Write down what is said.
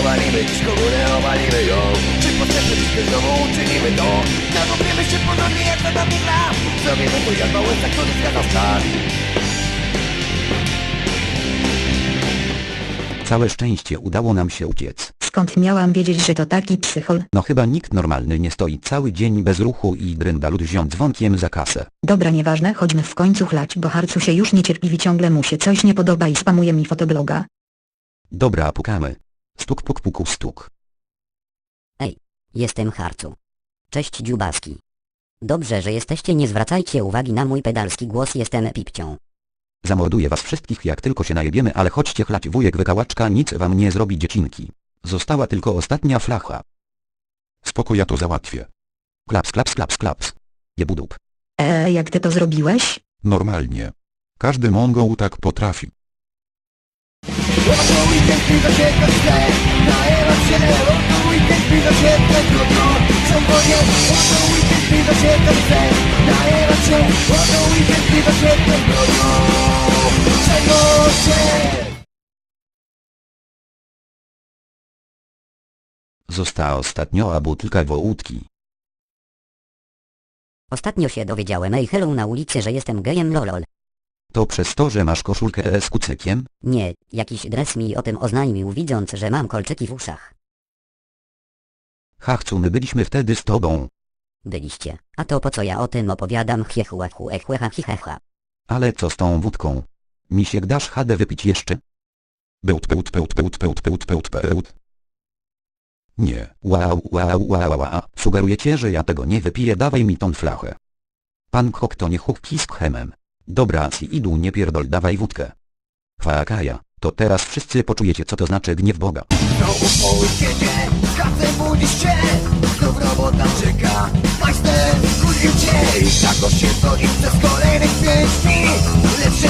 owalimy, dziś komunę owalimy ją Czy znowu uczynimy to Zagubiemy się ponownie jak na dawnych lat Zrobimy to jak małe, tak który zgadza start Całe szczęście udało nam się uciec. Skąd miałam wiedzieć, że to taki psychol? No chyba nikt normalny nie stoi cały dzień bez ruchu i drynda ludziom dzwonkiem za kasę. Dobra nieważne, chodźmy w końcu chlać, bo Harcu się już niecierpliwi ciągle mu się coś nie podoba i spamuje mi fotobloga. Dobra pukamy. Stuk puk puku stuk. Jestem Harcu. Cześć dziubaski. Dobrze, że jesteście, nie zwracajcie uwagi na mój pedalski głos, jestem Pipcią. Zamorduję was wszystkich jak tylko się najebiemy ale chodźcie chlać wujek wykałaczka nic wam nie zrobi dziecinki. Została tylko ostatnia flacha. Spoko ja to załatwię. Klaps klaps klaps klaps. Jebudup. Eee, jak ty to zrobiłeś? Normalnie. Każdy mongoł tak potrafi. Oto weekend piwa się to chce Najewać się, oto weekend piwa się tak trudno Ciągnie, oto weekend piwa się to chce Najewać się, oto weekend piwa się tak trudno Czego się Została ostatniowa butelka wołódki. Ostatnio się dowiedziałem ej hello na ulicy, że jestem gejem lolol. To przez to, że masz koszulkę z kucykiem? Nie, jakiś dres mi o tym oznajmił widząc, że mam kolczyki w uszach. Hachcu my byliśmy wtedy z tobą. Byliście. A to po co ja o tym opowiadam chiechu echu echu echa chichecha. Ale co z tą wódką? Misiek dasz chadę wypić jeszcze? Bełt pełt pełt pełt pełt pełt pełt pełt. Nie. Wow wow wow wow. Sugerujecie, że ja tego nie wypiję dawaj mi tą flachę. Pan Kok to nie chłopki z chemem. Dobra si idu nie pierdol dawaj wódkę. Fakaja, to teraz wszyscy poczujecie co to znaczy gniew Boga. Budzisz się Znów robota czeka Majster, cię I tak się przez kolejnych pięć dni